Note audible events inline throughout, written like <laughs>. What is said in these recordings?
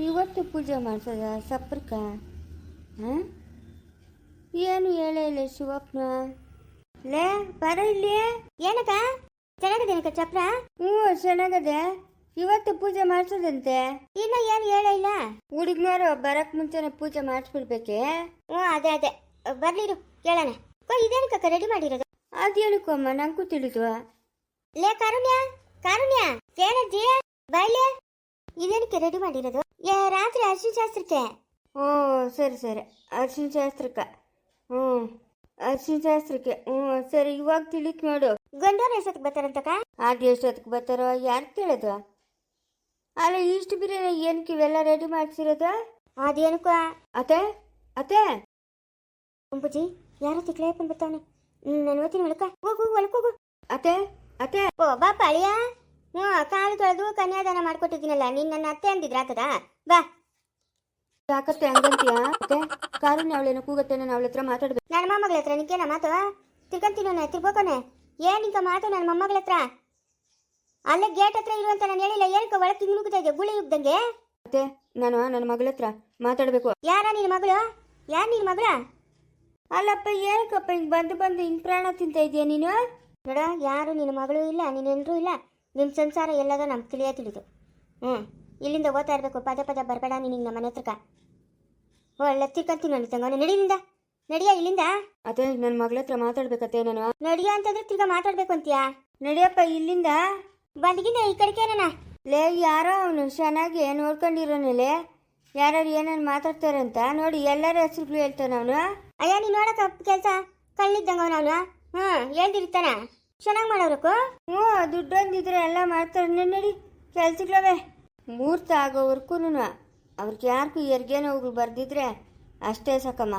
ಇವತ್ತು ಪೂಜೆ ಮಾಡ್ಸದ? ಸಪ್ರಕ ಹಾಂ? ಏನು ಹೇಳೇ ಇಲ್ಲ ಶಿವಪ್ನ ಲೇ, ಬರ ಇಲ್ಲಿ? ಏನಕ್ಕ? ಚೆನ್ನಾಗದೇನಕ್ಕ ಚಪ್ರ? ಹ್ಞೂ, ಚೆನ್ನಾಗದೆ. ಇವತ್ತು ಪೂಜೆ ಮಾಡ್ಸೋದಂತೆ? ಇನ್ನ ಏನು ಹೇಳ ಇಲ್ಲ. ಹುಡುಗ್ನವರು ಬರಕ್ ಮುಂಚೆನೆ ಪೂಜೆ ಮಾಡಿಸ್ಬಿಡ್ಬೇಕೆ? ಹ್ಞೂ, ಅದೇ ಅದೇ. ಬರ್ಲಿರು ಕೇಳೋಣ. ಇದೇನಕ್ಕ ರೆಡಿ ಮಾಡಿರೋದು? ಅದೇನಕ್ಕಮ್ಮ, ನಂಗೂ ತಿಳಿದು. ಲೇ, ಕಾರುಣ್ಯ ಕಾರುಣ್ಯ ಕೇಳಜ್ಜಿ ಬಾಯ್ಲೆ ಇದೇನಕ್ಕೆ ರೆಡಿ ಮಾಡಿರೋದು? ಏ ರಾತ್ರಿ ಅರ್ಶಿನ ಶಾಸ್ತ್ರಕ್ಕೆ. ಓ ಸರಿ ಸರಿ. ಅರ್ಶಿನ ಶಾಸ್ತ್ರಕ್ಕ. ಹ್ಞೂ. ಅರ್ಶಿನ ಶಾಸ್ತ್ರಕ್ಕೆ. ಹ್ಞೂ ಸರಿ ಇವಾಗ ತಿಳಿಕ್ ನೋಡು. ಗಂಡವ್ರು ಎಷ್ಟೊತ್ತಿಗೆ ಬರ್ತಾರಂತಕ್ಕ? ಅದು ಎಷ್ಟೊತ್ತಿಗೆ ಬರ್ತಾರೋ ಯಾರು ಕೇಳೋದು? ಅಲ್ಲ ಇಷ್ಟು ಬಿರಿಯಾನಿ ಏನಕ್ಕೆ ಇವೆಲ್ಲ ರೆಡಿ ಮಾಡಿಸಿರೋದು? ಅದೇನಕ್ಕ? ಅತ್ತೆ ಅತ್ತೆ. ಅಂಬುಜಿ ಯಾರು ತಿಕ್ಲಯ್ಯಪ್ಪನ್ ಬರ್ತಾವನೆ ನಾನು ಓದ್ತೀನಿ ಒಳಕ ಹೋಗು ಹೋಗು ಒಳಕ್ ಹೋಗು. ಅತ್ತೆ ಅತ್ತೆ. ಓ ಬಾಪ ಅಳಿಯ. ಹ್ಞೂ ಕಾಲು ತೊಳೆದು ಕನ್ಯಾದಾನ ಮಾಡ್ಕೊಟ್ಟಿದ್ದೀನಲ್ಲ ನೀನ್ ನನ್ನ ಅತ್ತೆ ಅಂದಿದ್ರ ಆತದ? ಬಾ. ಯಾಕತ್ತೆ ಹಂಗಂತೀಯ ಅತ್ತೆ? ಕಾರುಣ್ಯ ಅವಳೇನೋ ಕೂಗತ್ತೆ ನಾನು ಅವಳ ಹತ್ರ ಮಾತಾಡ್ಬೇಕು. ನನ್ನ ಮೊಮ್ಮಗಳ ಹತ್ರ ನಿಕ್ಕೇನ ಮಾತು? ತಿರ್ಕಂತೀನೋನೆ ತಿರ್ಬೋಕೋನೆ ಏನೀಗ ಮಾತು ನನ್ನ ಮೊಮ್ಮಗಳ ಹತ್ರ? ಅಲ್ಲೇ ಗೇಟ್ ಹತ್ರ ಇರುವಂತ ನಾನು ಹೇಳಿಲ್ಲ ಏನಕ್ಕೆ ಒಳಗೆ ನುಗ್ಗುತ್ತಾ ಇದೆ ಗುಳಿ ಇದ್ದಂಗೆ ಮತ್ತೆ ನಾನು ನನ್ನ ಮಗಳ ಹತ್ರ ಮಾತಾಡ್ಬೇಕು. ಯಾರ ನಿನ್ನ ಮಗಳು? ಯಾರು ನಿನ್ನ ಮಗಳ? ಅಲ್ಲಪ್ಪ ಏನಕ್ಕಪ್ಪ ಹಿಂಗ್ ಬಂದು ಬಂದು ಹಿಂಗ್ ಪ್ರಾಣ ತಿಂತ ಇದೀಯ ನೀನು? ನೋಡ ಯಾರು ನಿನ್ನ ಮಗಳು ಇಲ್ಲ ನಿನ್ನ ಎಲ್ರೂ ಇಲ್ಲ. ನಿಮ್ಮ ಸಂಸಾರ ಎಲ್ಲದ ನಮ್ಮ ತಿಳಿಯ ತಿಳಿದು. ಹ್ಞೂ ಇಲ್ಲಿಂದ ಓದ್ತಾ ಇರಬೇಕು ಪದೇ ಪದೇ ಬರಬೇಡ ನೀನು ನಮ್ಮ ಮನೆ ಹತ್ರಕ್ಕ. ಒಳ್ಳೆ ತಿರ್ಕಂತೀನಿ ನನ್ನ ತಂಗವನೆ ನಡಿಯಿಂದ ನಡಿಯ ಇಲ್ಲಿಂದ? ಅದೇ ನನ್ನ ಮಗಳ ಹತ್ರ ಮಾತಾಡ್ಬೇಕತ್ತೆ ನಾನು. ನಡಿಯ ಅಂತಂದ್ರೆ ತಿರ್ಗಾ ಮಾತಾಡ್ಬೇಕು ಅಂತೀಯಾ? ನಡಿಯಪ್ಪ ಇಲ್ಲಿಂದ? ಬಂದ್ಗಿಂದ ಈ ಕಡೆಗೇನ ಲೇ ಯಾರೋ ಅವನು ಚೆನ್ನಾಗಿ ನೋಡ್ಕೊಂಡಿರೋನಲ್ಲೇ. ಯಾರು ಏನೇನು ಮಾತಾಡ್ತಾರಂತ ನೋಡಿ ಎಲ್ಲರ ಹೆಸರುಗಳು ಹೇಳ್ತಾನ ಅವನು. ಅಯ್ಯ ನೀನು ನೋಡಕ ಕೆಲಸ ಕಳ್ಳಿದ್ದಂಗ ಅವನು ಹ್ಞೂ ಹೇಳ್ದಿರ್ತಾನ ಚೆನ್ನಾಗಿ ಮಾಡೋರಕ್ಕ? ಹ್ಞೂ ದುಡ್ಡೊಂದಿದ್ರೆ ಎಲ್ಲ ಮಾಡ್ತಾರೆ. ನಡಿ, ಕೆಲ್ಸಗಳವೆ ಮುಹೂರ್ತ ಆಗೋವರ್ಗೂ ಅವ್ರಿಗೆ ಯಾರಿಗೂ ಎರ್ಗೆ ನೋವುಗಳು ಬರ್ದಿದ್ರೆ ಅಷ್ಟೇ ಸಾಕಮ್ಮ.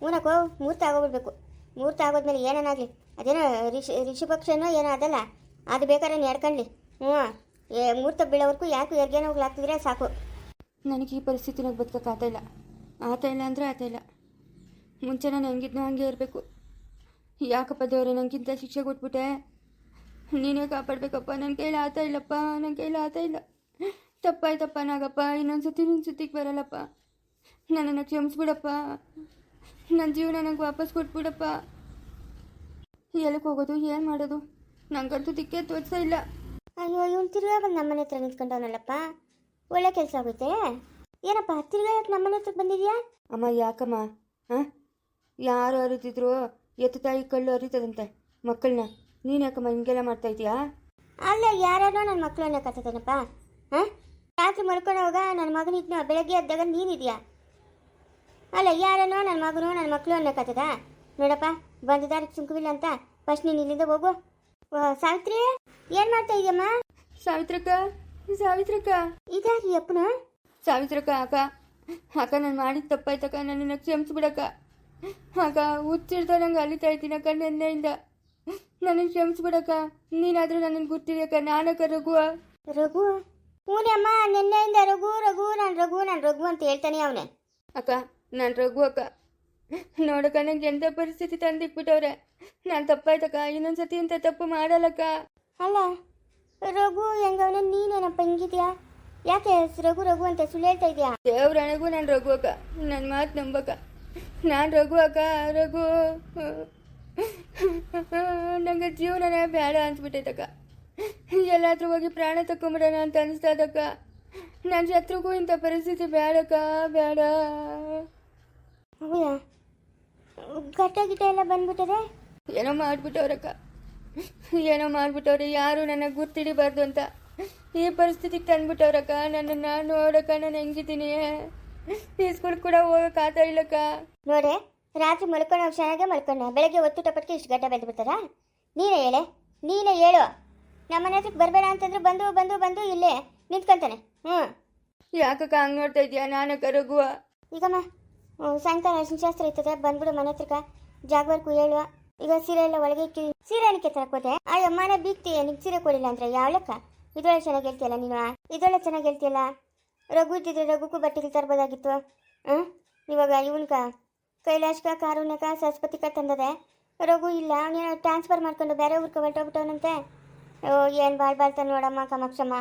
ಹ್ಞೂನಕ್ಕೋ ಮೂರ್ತ ಆಗೋಗ್ಬಿಡ್ಬೇಕು ಮೂರ್ತ ಆಗೋದ್ಮೇಲೆ ಏನೇನಾಗಲಿ ಅದೇನೋ ರಿಷಿ ರಿಷಿಪಕ್ಷನೋ ಏನೋ ಅದಲ್ಲ? ಅದು ಬೇಕಾದ್ರೆ ನಡ್ಕೊಳ್ಳಿ ಹ್ಞೂ. ಏ ಮೂರ್ತ ಬೀಳೋವರೆಗೂ ಯಾಕೆ ಹೆರಿಗೆ ನೋವುಗಳಾಗ್ತಿದ್ರೆ ಸಾಕು. ನನಗೆ ಈ ಪರಿಸ್ಥಿತಿನಾಗ ಬದುಕಕ್ಕೆ ಆತ ಇಲ್ಲ. ಆತ ಇಲ್ಲ ಅಂದರೆ ಆತ ಇಲ್ಲ. ಮುಂಚೆ ನಾನು ಹೆಂಗಿದ್ನೋ ಹಂಗೆ ಇರಬೇಕು. ಯಾಕಪ್ಪ ದೇವ್ರೆ ನಂಗಿಂತ ಶಿಕ್ಷೆ ಕೊಟ್ಬಿಟ್ಟೆ? ನೀನೇ ಕಾಪಾಡ್ಬೇಕಪ್ಪ ನನ್ನ ಕೈಲಿ ಆತ ಇಲ್ಲಪ್ಪ ನನ್ನ ಕೈಲಿ ಆತ ಇಲ್ಲ. ತಪ್ಪಾಯ್ತಪ್ಪ ನಾಗಪ್ಪ ಇನ್ನೊಂದ್ಸತಿ ಸುತ್ತಿಗೆ ಬರಲ್ಲಪ್ಪ. ನನ್ನನ್ನು ಕ್ಷಮಿಸ್ಬಿಡಪ್ಪ. ನನ್ನ ಜೀವನ ನಂಗೆ ವಾಪಸ್ ಕೊಟ್ಬಿಡಪ್ಪ. ಎಲ್ಲಿಗೆ ಹೋಗೋದು ಏನು ಮಾಡೋದು? ನಂಗಂತೂ ದಿಕ್ಕೆ ತೋರಿಸ್ತಾ ಇಲ್ಲ. ಅಯ್ಯೋ ಇವನು ತಿರ್ಗಾ ಬಂದು ನಮ್ಮನೆ ಹತ್ರ ನಿಂತ್ಕೊಂಡವನಲ್ಲಪ್ಪ. ಒಳ್ಳೆ ಕೆಲಸ ಆಗುತ್ತೆ ಏನಪ್ಪ ತಿರ್ಗಾ ಯಾಕೆ ನಮ್ಮನೆ ಹತ್ರ ಬಂದಿದ್ಯಾ? ಅಮ್ಮ ಯಾಕಮ್ಮ? ಹಾಂ? ಯಾರು ಅರಿತಿದ್ರು? ಎತ್ತು ತಾಯಿ ಕಳ್ಳು ಅರಿತದಂತೆ ಮಕ್ಕಳನ್ನ ನೀನು ಯಾಕಮ್ಮ ಹಿಂಗೆಲ್ಲ ಮಾಡ್ತಾ ಇದೀಯಾ ಅಲ್ಲ ಯಾರೋ ನನ್ನ ಮಕ್ಕಳನ್ನ ಕತ್ತದೇನಪ್ಪ ಹಾಂ? ರಾತ್ರಿ ಮಲ್ಕೊಳ್ಳೋವಾಗ ನನ್ನ ಮಗನಿದ್ನ ಬೆಳಗ್ಗೆ ಎದ್ದಾಗ ನೀನಿದೆಯಾ ಅಲ್ಲ ಯಾರನೋ ನನ್ನ ಮಗನು ನನ್ನ ಮಕ್ಕಳು ಅನ್ನಕತ್ತದ ನೋಡಪ್ಪ ಬಂದಿದ್ದಾರೆ ಚುಂಕುವಿಲ್ಲ ಅಂತ ಫಸ್ಟ್ ನೀನು ಇಲ್ಲಿಂದ ಹೋಗು. ಸಾವಿತ್ರಿ ಏನು ಮಾಡ್ತಾ ಇದೆಯಮ್ಮ? ಸಾವಿತ್ರಕ್ಕ ಸಾವಿತ್ರಕ್ಕ. ಇದಾಗಿ ಅಪ್ಪನ? ಸಾವಿತ್ರಕ್ಕ ಅಕ್ಕ. ಅಕ್ಕ ನಾನು ಮಾಡಿದ ತಪ್ಪಾಯ್ತಕ್ಕ ನನ್ನನ್ನು ಕ್ಷಮಿಸ್ಬಿಡಕ್ಕ. ಅಕ್ಕ ಹುಚ್ಚಿಡ್ದ ನಂಗೆ ಅಲಿತಾ ಇದ್ದೀನಕ್ಕ ನೆನ್ನೆಯಿಂದ. ನನಗೆ ಕ್ಷಮಿಸ್ಬಿಡಕ್ಕ ನೀನಾದರೂ ನನ್ನನ್ನು ಗುರ್ತಿದ್ಯಕ್ಕ ನಾನಕ್ಕ ರಘುವ. ರಘು? ಹ್ಞೂನಮ್ಮ ನಿನ್ನೆಯಿಂದ ರಘು ರಘು ನಾನು ರಘು ನಾನು ರಘು ಅಂತ ಹೇಳ್ತಾನೆ ಅವನೇ. ಅಕ್ಕ ನಾನು ರಘು ಅಕ್ಕ. ನೋಡಕ್ಕ ನಂಗೆ ಎಂಥ ಪರಿಸ್ಥಿತಿ ತಂದಿಕ್ಬಿಟ್ಟವ್ರೆ ನಾನು ತಪ್ಪಾಯ್ತಕ್ಕ ಇನ್ನೊಂದ್ಸತಿ ಇಂಥ ತಪ್ಪು ಮಾಡಲ್ಲಕ್ಕ. ಅಲ್ಲ ರಘು ಹೆಂಗವನ ನೀನೇನಪ್ಪ ಹಿಂಗಿದ್ಯಾ? ಯಾಕೆ ರಘು ರಘು ಅಂತ ಸುಳ್ಳು ಹೇಳ್ತಾ ಇದೆಯಾ? ದೇವ್ರಣೆಗೂ ನಾನು ರಘು ಅಕ್ಕ. ನನ್ನ ಮಾತು ನಂಬಕ್ಕ. ನಾನು ರಘು ಅಕ್ಕ ರಘು. ನಂಗೆ ಜೀವನನೇ ಬೇಡ ಅನ್ಸ್ಬಿಟ್ಟೈತಕ್ಕ ಎಲ್ಲಾದ್ರೂ ಹೋಗಿ ಪ್ರಾಣ ತಕೊಂಬಿಡೋಣ ಅಂತ ಅನಿಸ್ತದಕ್ಕ ನನ್ನ ಶತ್ರುಗೂ ಇಂಥ ಪರಿಸ್ಥಿತಿ ಬೇಡಕ್ಕ ಬೇಡ. ಗಿಟ್ಟ ಎಲ್ಲ ಬಂದ್ಬಿಟ್ಟದೆ? ಏನೋ ಮಾಡ್ಬಿಟ್ಟವ್ರಕ್ಕ ಏನೋ ಮಾಡ್ಬಿಟ್ಟವ್ರೆ ಯಾರು ನನ್ನ ಗುರ್ತಿಡಿಬಾರ್ದು ಅಂತ. ಈ ಪರಿಸ್ಥಿತಿಗೆ ತಂದ್ಬಿಟ್ಟವ್ರಕ್ಕ ನನ್ನನ್ನು ನೋಡಕ್ಕ ನಾನು ಹೆಂಗಿದ್ದೀನಿ. ಸ್ಕೂಲ್ ಕೂಡ ಹೋಗಕ್ಕೆ ಆತ ಇಲ್ಲಕ್ಕ ನೋಡ್ರೆ ರಾತ್ರಿ ಮಲ್ಕೊಂಡು ನಾವು ಚೆನ್ನಾಗೆ ಮಲ್ಕೊಂಡ ಬೆಳಗ್ಗೆ ಒತ್ತು ಟಪಟ್ಗೆ ಇಷ್ಟು ಗಡ್ಡ ಬೆಳೆದು ಬಿಡ್ತಾರಾ ನೀನೇ ಹೇಳೆ ನೀನೇ ಹೇಳು. ನಮ್ಮನೆ ಹತ್ರಕ್ಕೆ ಬರಬೇಡ ಅಂತಂದ್ರೆ ಬಂದು ಬಂದು ಬಂದು ಇಲ್ಲೇ ನಿಂತ್ಕೊಂತಾನೆ. ಹ್ಞೂ. ಯಾಕಕ್ಕ ಹಂಗೆ ನೋಡ್ತಾ ಇದೀಯ ನಾನು ಕರಗುವ. ಈಗಮ್ಮ ಹ್ಮ್, ಸಾಯಂಕಾಲ ಅರಿಶಿನ ಶಾಸ್ತ್ರ ಇರ್ತದೆ. ಬಂದ್ಬಿಡು ಮನೆ ಹತ್ರಕ್ಕ. ಜಾಗವರ್ಕು ಹೇಳುವ. ಈಗ ಸೀರೆ ಎಲ್ಲ ಒಳಗೆ ಇಕ್ಕಿ. ಸೀರೆ ಏನಕ್ಕೆ ತರಕೋದೆ ಆ ಅಮ್ಮನ ಬೀಗ್ತಿ ನಿಂಗೆ ಸೀರೆ ಕೊಡಿಲ್ಲ ಅಂದ್ರೆ ಯಾವ ಲೆಕ್ಕ? ಇದೊಳ್ಳೆ ಚೆನ್ನಾಗಿ ಹೇಳ್ತಿಯಲ್ಲ ನೀನು ಇದೊಳ್ಳೆ ಚೆನ್ನಾಗಿ ಹೇಳ್ತೀಯಲ್ಲ? ರಘು ಇದ್ದಿದ್ರೆ ರಘುಕ್ಕೂ ಬಟ್ಟೆಗೆ ತರ್ಬೋದಾಗಿತ್ತು ಹಾಂ ಇವಾಗ ಇವನ್ಕ ಕೈಲಾಶ್ಕ ಕಾರುಣ್ಯಕ ಸರಸ್ವತಿಕ ತಂದದೆ. ರಘು ಇಲ್ಲ ಅವನೇನೋ ಟ್ರಾನ್ಸ್ಫರ್ ಮಾಡ್ಕೊಂಡು ಬೇರೆ ಊರ್ಕ ಹೊರಟೋಗ್ಬಿಟ್ಟವನಂತೆ. ಓ, ಏನು ಬಾಳ್ ಬಾಳ್ತಾನೆ ನೋಡಮ್ಮ ಕಮಕ್ಷಮ್ಮ.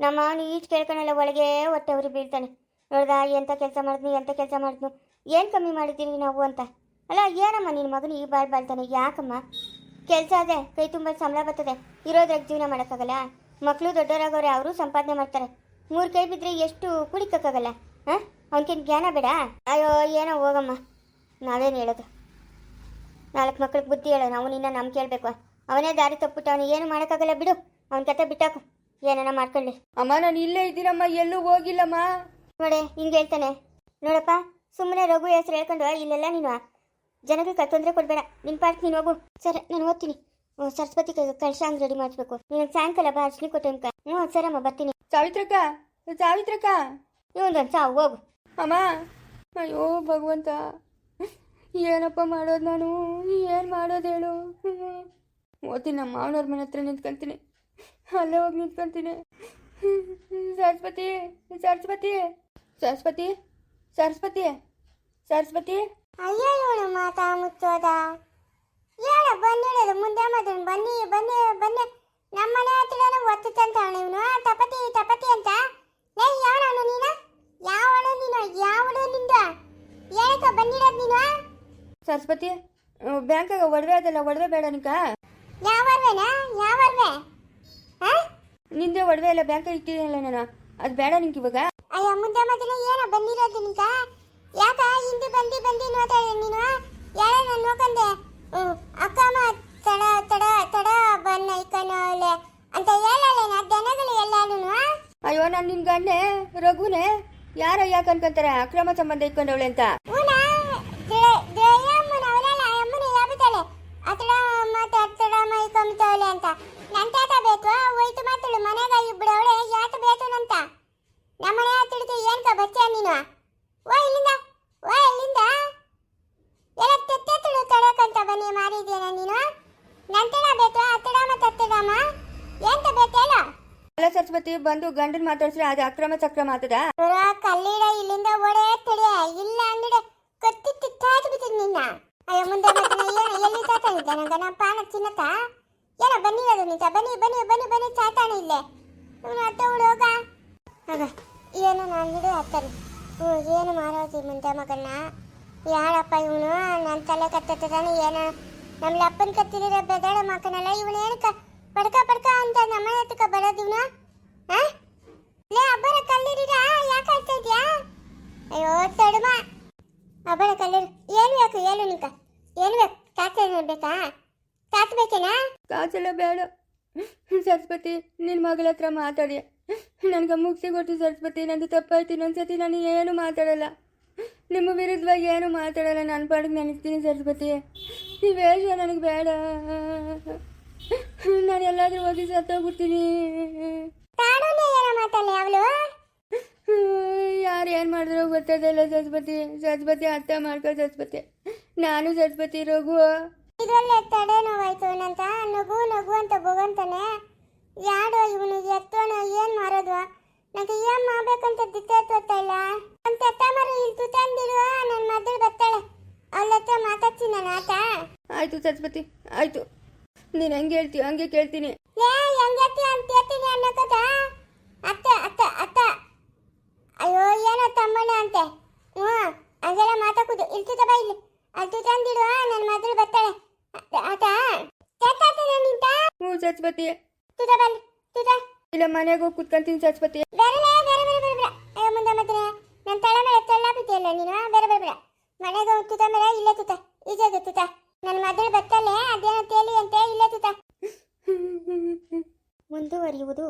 ನಮ್ಮ ಅವನು ಈಚ್ ಕೇಳ್ಕೊಳಲ್ಲ ಒಳಗೆ ಹೊಟ್ಟೆ ಅವ್ರಿಗೆ ಬೀಳ್ತಾನೆ. ನೋಡ್ದ ಎಂಥ ಕೆಲಸ ಮಾಡಿದ್ನು ಎಂಥ ಕೆಲಸ ಮಾಡಿದ್ನು. ಏನು ಕಮ್ಮಿ ಮಾಡಿದ್ದೀವಿ ನಾವು ಅಂತ. ಅಲ್ಲ, ಏನಮ್ಮ ನಿನ್ನ ಮಗನು ಈ ಬಾಳ್ ಬಾಳ್ತಾನೆ, ಯಾಕಮ್ಮ? ಕೆಲಸ ಅದೇ, ಕೈ ತುಂಬ ಸಂಬಳ ಬರ್ತದೆ. ಇರೋದ್ರಾಗ ಜೀವನ ಮಾಡೋಕ್ಕಾಗಲ್ಲ. ಮಕ್ಕಳು ದೊಡ್ಡವರಾಗವ್ರೆ ಅವರು ಸಂಪಾದನೆ ಮಾಡ್ತಾರೆ. ಮೂರು ಕೈ ಬಿದ್ದರೆ ಎಷ್ಟು ಕುಡಿಕೋಕ್ಕಾಗಲ್ಲ ಹಾಂ ಅವನಿಗೇನು ಜ್ಞಾನ ಬೇಡ? ಅಯ್ಯೋ ಏನೋ ಹೋಗಮ್ಮ. ನಾವೇನು ಹೇಳೋದು? ನಾಲ್ಕು ಮಕ್ಳಿಗೆ ಬುದ್ಧಿ ಹೇಳೋ ನಾವು ನಿನ್ನ ನಮ್ಮ ಕೇಳಬೇಕು. ಅವನೇ ದಾರಿ ತಪ್ಪಿಟ್ಟು ಅವನು ಏನು ಮಾಡೋಕ್ಕಾಗಲ್ಲ ಬಿಡು. ಅವನ ಕತೆ ಬಿಟ್ಟಾಕು. ಏನಾನ ಮಾಡ್ಕೊಳ್ಳಿ. ಅಮ್ಮ ನಾನು ಇಲ್ಲೇ ಇದ್ದೀರಮ್ಮ ಎಲ್ಲೂ ಹೋಗಿಲ್ಲಮ್ಮ. ನೋಡೆ ಹಿಂಗೆ ಹೇಳ್ತಾನೆ. ನೋಡಪ್ಪ ಸುಮ್ಮನೆ ರಘು ಹೆಸರು ಹೇಳ್ಕೊಂಡು ಇಲ್ಲೆಲ್ಲ ನೀನು. ಜನಗಳಿಗೆ ತೊಂದರೆ ಕೊಡಬೇಡ. ನಿನ್ನ ಪಾರ್ಕ್ ನೀನು ಹೋಗು. ಸರಿ ನಾನು ಓದ್ತೀನಿ. ಸರಸ್ವತಿ ಕಳಶ ರೆಡಿ ಮಾಡಿಸ್ಬೇಕು. ನೀನು ಸಾಯಂಕಾಲ ಬಾ ಅರ್ಶಿನಿ ಕೊಟ್ಟು ಹ್ಞೂ ಸರಮ್ಮ ಬರ್ತೀನಿ. ಸಾವಿತ್ರಕ್ಕ? ಸಾವಿತ್ರಕ್ಕ? ಇವೊಂದೊಂದು ಸಾವು ಹೋಗು. ಅಮ್ಮ ಅಯ್ಯೋ ಭಗವಂತ. ಏನಪ್ಪ ಮಾಡೋದು ನಾನು? ಏನು ಮಾಡೋದು ಹೇಳು? ಓದ್ತೀನಿ ನಮ್ಮ ಮಾವನವ್ರ ಮನೆ ಹತ್ರ ನಿಂತ್ಕೊಂತೀನಿ. ಅಲ್ಲೇ ಹೋಗಿ ನಿಂತ್ಕೊಂತೀನಿ. ಸರಸ್ವತಿ ಸರಸ್ವತಿ ಸರಸ್ವತಿ ಸರಸ್ವತಿ ಸರಸ್ವತಿ. ಅಯ್ಯೋ ಇವಳು ಮಾತಾ ಮುಚ್ಚೋದ? ಹೇಳ ಬಂದಿಡೋದು ಮುಂದೆ ಮಾತಾಡ ಬನ್ನಿ ಬನ್ನಿ ಬನ್ನಿ. ನಮ್ಮ ಮನೆ ಹತ್ರನೇ ಒತ್ತುತ್ತಂತ ಅವನು ತಪತಿ ತಪತಿ ಅಂತ? ಲೇ ಯಾವನು ನೀನು? ಯಾವಣ್ಣ ನೀನು? ಯಾವಳು ನಿಂದ? ಏನಕ್ಕ ಬಂದಿರೋದು ನೀನು? ಸರಸ್ವತಿ ಬ್ಯಾಂಕಾಗ ಒಡವೆ ಅದಲ್ಲ ಒಡವೆ ಬೇಡ ನಿಕ ಯಾವರ್ವೇನಾ ಯಾವರ್ವೆ ಹಾ ನಿಂದೆ ಒಡವೆ ಇಲ್ಲ ಬ್ಯಾಂಕ್ ಇಟ್ಟಿದ್ದೀನಲ್ಲ ನಾನು. ಅದು ಬೇಡ ನಿಂಗೆ ಇವಾಗ. ಅಯ್ಯ ಮುಂದೆ ಮಾತಿನ ಏನ ಬಂದಿರೋದು ನಿಂಕ ಯಾಕ ಹಿಂದೆ ಬಂದಿ ಬಂದಿ ನೋಡ್ತಾ ನೀನು? ಯಾರ ನಾನು ನೋಕಂದೆ ಅಕ್ಕ ತಡ ತಡ ತಡ ಬನ್ನ ಇಕ್ಕನೋಲೆ ಅಂತ ಹೇಳಲ್ಲ ದನಗಳು ಎಲ್ಲಾನು ಅಯ್ಯೋ ಗಂಡೆ ರಘುನೇ ಯಾರ ಯಾಕೆ ಅನ್ಕೊಂತಾರೆ ಅಕ್ರಮ ಸಂಬಂಧ ಇಟ್ಕೊಂಡವಳೆ ಅಂತ ಊನ ದೇಯಮ್ಮನ ಅವನಲ್ಲ ಅಮ್ಮನ ಯಾಬಿತಾಳೆ ಅತಡ ಮತ್ತೆ ಅತ್ತಡ ಮೈ ಕಮ್ತವಳೆ ಅಂತ ನನ್ ತಾತ ಬೇಕು ಹೋಯ್ತು ಮಾತಳು ಮನೆಗ ಇಬ್ಬಡವಳೆ ಯಾತ ಬೇಕು ನಂತ ನಮ್ಮನೆ ಹತ್ತಿಡ್ತು ಏನ್ಕ ಬಚ್ಚ ನೀನು ಓ ಇಲ್ಲಿಂದ ಓ ಇಲ್ಲಿಂದ ಎಲ್ಲ ತೆತ್ತೆತ್ತಳು ತಡಕಂತ ಬನ್ನಿ ಮಾರಿದ್ಯೇನ ನೀನು ನಂತಡ ಬೇಕು ಅತ್ತಡ ಮತ್ತೆ ಅತ್ತಡಮ್ಮ ಎಂತ ಬೇಕು ಹೇಳು ಅಲ್ಲ ಸರಸ್ವತಿ ಬಂದು ಗಂಡನ ಮಾತಾಡ್ಸ್ರೆ ಅದು ಅಕ್ರಮ ಚಕ್ರ ಪುರ ಕಲ್ಲಿಡ ಇಲ್ಲಿಂದ ಓಡೇ ತಡಿಯ ಇಲ್ಲ ಅಂದ್ರೆ ಕತ್ತಿ ತಿತ್ತಾಯ್ತು ಬಿಟ್ಟಿದ್ ನಿನ್ನ. ಅಯ್ಯೋ, ಮುಂದೆ ಎಲ್ಲಿ ತಾತಾನಿದ್ದೆ ನಂಗೆ ನಮ್ಮ ಪಾನ ಏನೋ ಅದು ನಿಂತ ಬನ್ನಿ ಬನ್ನಿ ಬನ್ನಿ ಬನ್ನಿ ತಾತಾನ ಇಲ್ಲೇ. ಇವನು ಅತ್ತ ಹುಡುಗ ಆಗ, ಏನು ನಾನು ಹಿಡಿದು ಹತ್ತಾರೆ ಹ್ಞೂ, ಏನು ಮಾಡೋದು ಮುಂದೆ ಮಗನ್ನ? ಯಾರಪ್ಪ ಇವನು? ನನ್ನ ತಲೆ ಕತ್ತತ್ತಾನೆ ಏನ ನಮ್ಮ ಅಪ್ಪನ ಕತ್ತಿರ ಬೆದಾಡ ಮಕ್ಕನಲ್ಲ ಇವನು ಏನಕ್ಕ ಪಡ್ಕ ಪಡ್ಕ ಅಂತ ನಮ್ಮ ಹತ್ತಕ ಬರೋದು ಇವನು? ಲೇ, ಅಬ್ಬರ ಕಲ್ಲಿರಿರಾ, ಯಾಕೆ ಇದ್ಯಾ? ಅಯ್ಯೋ, ತಡುಮ. ಅಬ್ಬರ ಕಲ್ಲಿರು, ಏನು ಬೇಕು ಏನು ನಿಂಕ. ಏನು ಬೇಕು ತಾತ ಬೇಕಾ ತಾತ ಬೇಕೇನಾ ಕಾಸೆಲ್ಲ ಬೇಡ. ಸರಸ್ವತಿ ನಿನ್ನ ಮಗಳ ಹತ್ರ ಮಾತಾಡಿ. ನನಗೆ ಮುಗಿಸಿ ಕೊಟ್ಟು ಸರಸ್ವತಿ, ನಂದು ತಪ್ಪಾಯ್ತು. ಇನ್ನೊಂದ್ಸತಿ ನಾನು ಏನು ಮಾತಾಡಲ್ಲ? ನಿಮ್ಮ ವಿರುದ್ಧವಾಗಿ ಏನು ಮಾತಾಡಲ್ಲ? ನನ್ನ ಪಾಡಿಗೆ ನೆನೆಸ್ತೀನಿ ಸರಸ್ವತಿ. ಈ ವೇಷ ನನಗೆ ಬೇಡ. ನಾನು ಎಲ್ಲಾದ್ರೂ ಹೋಗಿ ಸತ್ತೋಗ್ಬಿಡ್ತೀನಿ. ಯಾರು ಏನು ಮಾಡಿದ್ರು ಗೊತ್ತದಲ್ಲ ಜಜ್ಪತಿ ಜಜ್ಪತಿ ಅರ್ಥ ಮಾಡ್ಕೊ ಸರಸ್ವತಿ. ನಾನು ಜಜ್ಪತಿ ರಘು. ಇದರಲ್ಲೇ ತಡೆ ನೋವಾಯ್ತು ನಂತ. ನಗು ನಗು ಅಂತ ಬೋಗಂತಾನೆ. ಯಾಡೋ ಇವನು ಎತ್ತೋಣ ಏನ್ ಮಾಡೋದು ನನಗೆ ಏನ್ ಮಾಡ್ಬೇಕಂತ ದಿತ್ತೆ ತೋತಾ ಇಲ್ಲ. ಅಂತ ಎತ್ತ ಮರ ಇಲ್ಲಿ ತುತಂದಿರುವ ನನ್ನ ಮಗಳು ಬರ್ತಾಳೆ. ಅವಳ ಹತ್ರ ಮಾತಾಡ್ತೀನಿ ನಾನು ಆತ? ಆಯ್ತು ಸರಸ್ವತಿ ಆಯಿತು. ನೀನು ಹೆಂಗೆ ಹೇಳ್ತೀಯ ಹಂಗೆ ಕೇಳ್ತೀನಿ. ಲೇ ಹೆಂಗತಿ ಅಂತ ಹೇಳ್ತೀನಿ ಅನ್ನಕದ ಅತ್ತ ಅತ್ತ ಅತ್ತ. ಅಯ್ಯೋ ಏನೋ ತಮ್ಮಣ್ಣ ಅಂತೆ. ಹ್ಞೂ ಹಂಗೆಲ್ಲ ಮಾತಾಕುದು ಇಲ್ತುತ ಬಾ ಇಲ್ಲಿ. ತಂದಿಡು ನನ್ನ ಮಗಳು ಬರ್ತಾಳೆ. ಆತ- ನಿಂತ? ಹ್ಞೂ ಸರಸ್ವತಿ ಇಲ್ಲ ಮನೆಗೆ ಹೋಗಿ ಕುತ್ಕೊಂತೀನಿ ಸರಸ್ವತಿ ಬೇರೆ ಬೇರೆ ಬೇರೆ ಬೇರೆ ಬೇರೆ ಅಯ್ಯೋ ಮುಂದೆ ಮತ್ತೆ ನನ್ನ ತಲೆ ಮೇಲೆ ನೀನು? ಬೇರೆ ಬೇರೆ ಬೇರೆ. ಮನೆಗೆ ಹೋಗಿ ತುತ ಮೇಲೆ ಇಲ್ಲೇ ತುತ ಈಜಾಗ ತುತ ನನ್ನ ಮಗಳು ಬತ್ತಲ್ಲೇ? ಅದೇನೋ ತೇಲಿ ಅಂತ? ಇಲ್ಲ ತುತ <laughs> ಮುಂದುವರಿಯುವುದು.